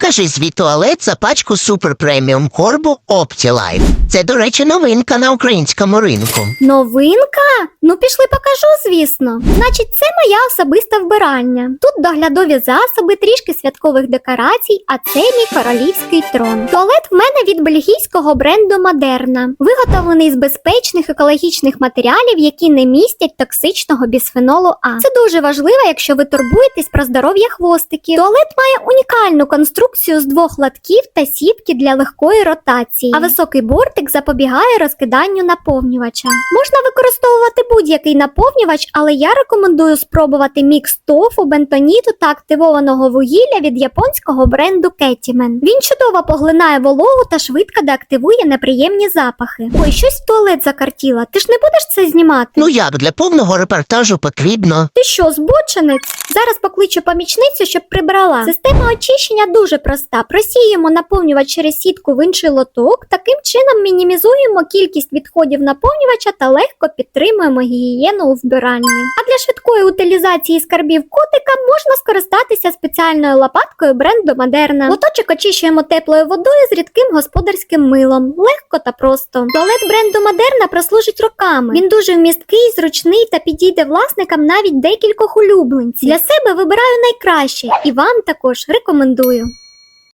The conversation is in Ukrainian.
покажи свій туалет за пачку супер преміум корбу Optilife. Це, до речі, новинка на українському ринку. Новинка? Ну пішли покажу, звісно. Значить, це моя особиста вбирання. Тут доглядові засоби, трішки святкових декорацій, а це мій королівський трон. Туалет в мене від бельгійського бренду Модерна, виготовлений з безпечних екологічних матеріалів, які не містять токсичного бісфенолу А. Це дуже важливо, якщо ви турбуєтесь про здоров'я хвостиків. Туалет має унікальну конструкцію з двох латків та сітки для легкої ротації, а високий бортик запобігає розкиданню наповнювача. Можна використовувати будь-який наповнювач, але я рекомендую спробувати мікс тофу, бентоніту та активованого вугілля від японського бренду Кетімен. Він чудово поглинає вологу та швидко деактивує неприємні запахи. Ой, щось в туалет закартіла. Ти ж не будеш це знімати? Ну як для повного репортажу потрібно. Ти що, збочинець? Зараз покличу помічницю, щоб прибрала. Система очищення дуже проста. Просіємо наповнювач через сітку в інший лоток. Таким чином мінімізуємо кількість відходів наповнювача та легко підтримуємо гігієну у вбиранні. А для швидкої утилізації скарбів котика можна скористатися спеціальною лопаткою бренду Модерна. Лоточок очищуємо теплою водою з рідким господарським милом. Легко та просто. Туалет бренду Модерна прослужить роками. Він дуже вмісткий, зручний та підійде власникам навіть декількох улюбленців. Для себе вибираю найкраще і вам також рекомендую.